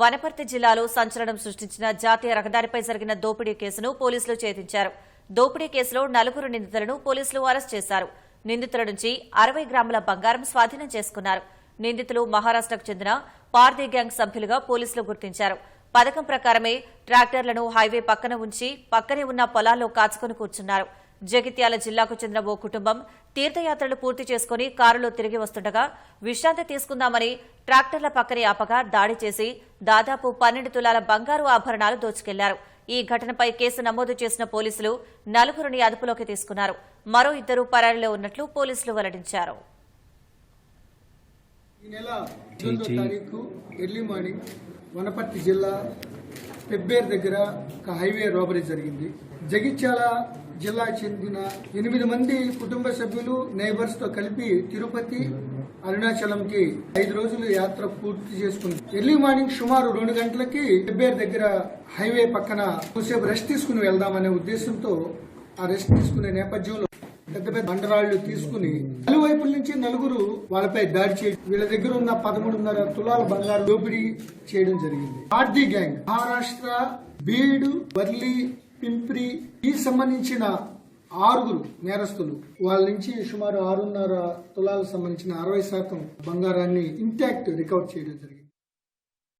వనపర్తి జిల్లాలో సంచలనం సృష్టించిన జాతీయ రహదారిపై జరిగిన దోపిడీ కేసును పోలీసులు ఛేదించారు. దోపిడీ కేసులో నలుగురు నిందితులను పోలీసులు అరెస్ట్ చేశారు. నిందితుల నుంచి అరవై గ్రాముల బంగారం స్వాధీనం చేసుకున్నారు. నిందితులు మహారాష్టకు చెందిన పార్దీ గ్యాంగ్ సభ్యులుగా పోలీసులు గుర్తించారు. పథకం ప్రకారమే ట్రాక్టర్లను హైవే పక్కన ఉంచి పక్కనే ఉన్న పొలాల్లో కాచుకొని కూర్చున్నారు. జగిత్యాల జిల్లాకు చెందిన ఓ కుటుంబం తీర్థయాత్రలు పూర్తి చేసుకుని కారులో తిరిగి వస్తుండగా విశ్రాంతి తీసుకుందామని ట్రాక్టర్ల పక్కనే ఆపగా దాడి చేసి దాదాపు పన్నెండు తులాల బంగారు ఆభరణాలు దోచుకెళ్ళారు. ఈ ఘటనపై కేసు నమోదు చేసిన పోలీసులు నలుగురిని అదుపులోకి తీసుకున్నారు. మరో ఇద్దరు పరారీలో ఉన్నట్లు పోలీసులు వెల్లడించారు. ఈ నెల ఎనిమిదో తారీఖు ఎర్లీ మార్నింగ్ వనపర్తి జిల్లా పెబ్బేర్ దగ్గర ఒక హైవే రోబరీ జరిగింది. జగిత్యాల జిల్లా చెందిన ఎనిమిది మంది కుటుంబ సభ్యులు నైబర్స్తో కలిపి తిరుపతి అరుణాచలంకి ఐదు రోజులు యాత్ర పూర్తి చేసుకుంది ఎర్లీ మార్నింగ్ సుమారు రెండు గంటలకి ఎబ్బేర్ దగ్గర హైవే పక్కన కొద్దిసేపు రెస్ట్ తీసుకుని వెళ్దామనే ఉద్దేశంతో ఆ రెస్ట్ తీసుకునే నేపథ్యంలో పెద్ద పెద్ద బండరాళ్ళు తీసుకుని నలువైపుల నుంచి నలుగురు వాళ్ళపై దాడి చేయడం వీళ్ళ దగ్గర ఉన్న పదమూడున్నర తులాల బంగారు దోపిడీ చేయడం జరిగింది. ఆర్ది గ్యాంగ్ మహారాష్ట్ర బీడు వర్లీ పింప్రి ఈ సంబంధించిన ఆరుగురు నేరస్తులు. వాళ్ళ నుంచి సుమారు ఆరున్నర తులాలకు సంబంధించిన అరవై శాతం బంగారాన్ని ఇంటాక్ట్ రికవర్ చేయడం జరిగింది.